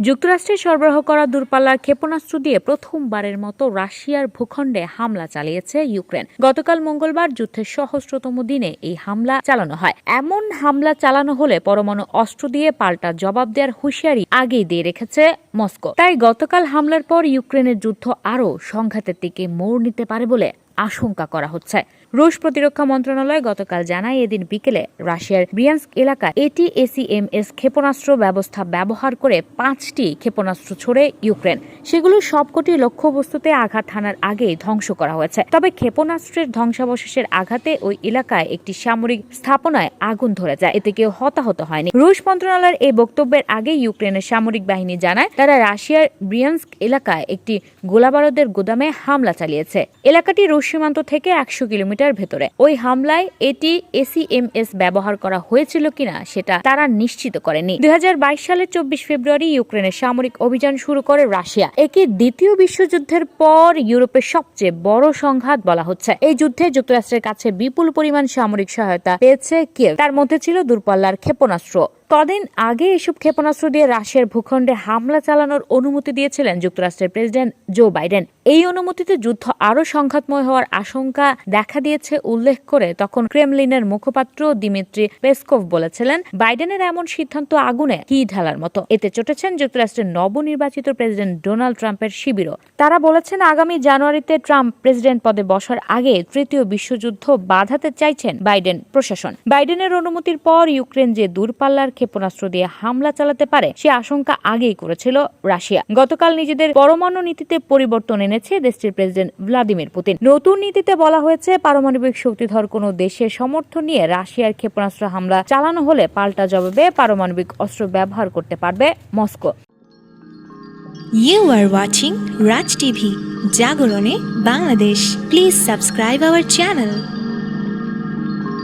যুক্তরাষ্ট্রের সরবরাহ করা দূরপাল্লার ক্ষেপণাস্ত্র দিয়ে প্রথমবারের মতো রাশিয়ার ভূখণ্ডে হামলা চালিয়েছে ইউক্রেন। গতকাল মঙ্গলবার যুদ্ধের সহস্রতম দিনে এই হামলা চালানো হয়। এমন হামলা চালানো হলে পরমাণু অস্ত্র দিয়ে পাল্টা জবাব দেওয়ার হুঁশিয়ারি আগেই দিয়ে রেখেছে মস্কো। তাই গতকাল হামলার পর ইউক্রেনের যুদ্ধ আরও সংঘাতের দিকে মোড় নিতে পারে বলে আশঙ্কা করা হচ্ছে। রুশ প্রতিরক্ষা মন্ত্রণালয় গতকাল জানায়, এদিন বিকেলে রাশিয়ার ব্রিয়ান্স্ক এলাকায় এটিএসিএমএস ক্ষেপণাস্ত্র ব্যবস্থা ব্যবহার করে পাঁচটি ক্ষেপণাস্ত্র ছড়ে ইউক্রেন। সেগুলো সবকটি লক্ষ্যবস্তুতে আঘাত হানার আগেই ধ্বংস করা হয়েছে। তবে ক্ষেপণাস্ত্রের ধ্বংসাবশেষের আঘাতে ওই এলাকায় একটি সামরিক স্থাপনায় আগুন ধরে যায়। এতে কেউ হতাহত হয়নি। রুশ মন্ত্রণালয়ের এই বক্তব্যের আগে ইউক্রেনের সামরিক বাহিনী জানায়, তারা রাশিয়ার ব্রিয়ান্স্ক এলাকায় একটি গোলাবারুদের গোদামে হামলা চালিয়েছে। এলাকাটি রুশ সীমান্ত থেকে একশো কিলোমিটার ভেতরে। ওই হামলায় এটি এসিএমএস ব্যবহার করা হয়েছিল কিনা সেটা তারা নিশ্চিত করেনি। দুই সালের চব্বিশ ফেব্রুয়ারি ইউক্রেনের সামরিক অভিযান শুরু করে রাশিয়া। একে দ্বিতীয় বিশ্বযুদ্ধের পর ইউরোপের সবচেয়ে বড় সংঘাত বলা হচ্ছে। এই যুদ্ধে যুক্তরাষ্ট্রের কাছে বিপুল পরিমাণ সামরিক সহায়তা পেয়েছে কিয়েভ। তার মধ্যে ছিল দূরপাল্লার ক্ষেপণাস্ত্র। কদিন আগে এসব ক্ষেপণাস্ত্র দিয়ে রাশিয়ার ভূখণ্ডে হামলা চালানোর অনুমতি দিয়েছিলেন যুক্তরাষ্ট্রের প্রেসিডেন্ট জো বাইডেন। এই অনুমতিতে যুদ্ধ আরও সংঘাতময় হওয়ার আশঙ্কা দেখা দিয়েছে উল্লেখ করে তখন ক্রেমলিনের মুখপাত্র দিমিত্রি পেসকোভ বলেছিলেন, বাইডেনের এমন সিদ্ধান্ত আগুনে কি ঢালার মতো। এতে চটেছেন যুক্তরাষ্ট্রের নবনির্বাচিত প্রেসিডেন্ট ডোনাল্ড ট্রাম্পের শিবিরও। তারা বলেছেন, আগামী জানুয়ারিতে ট্রাম্প প্রেসিডেন্ট পদে বসার আগে তৃতীয় বিশ্বযুদ্ধ বাধাতে চাইছেন বাইডেন প্রশাসন। বাইডেনের অনুমতির পর ইউক্রেন যে দূরপাল্লার ক্ষেপণাস্ত্র দিয়ে হামলা চালাতে পারে সে আশঙ্কা আগেই করেছিল রাশিয়া গতকাল নিজেদের পরমাণু নীতিতে পরিবর্তন এনেছে দেশটির প্রেসিডেন্ট ভ্লাদিমির পুতিন নতুন নীতিতে বলা হয়েছে পারমাণবিক শক্তিধর কোনো দেশের সমর্থন নিয়ে রাশিয়ার ক্ষেপণাস্ত্র হামলা চালানো হলে পাল্টা জবাবে পারমাণবিক অস্ত্র ব্যবহার করতে পারবে Moscow You are watching Raj TV, Jagorone, Bangladesh. Please subscribe our channel.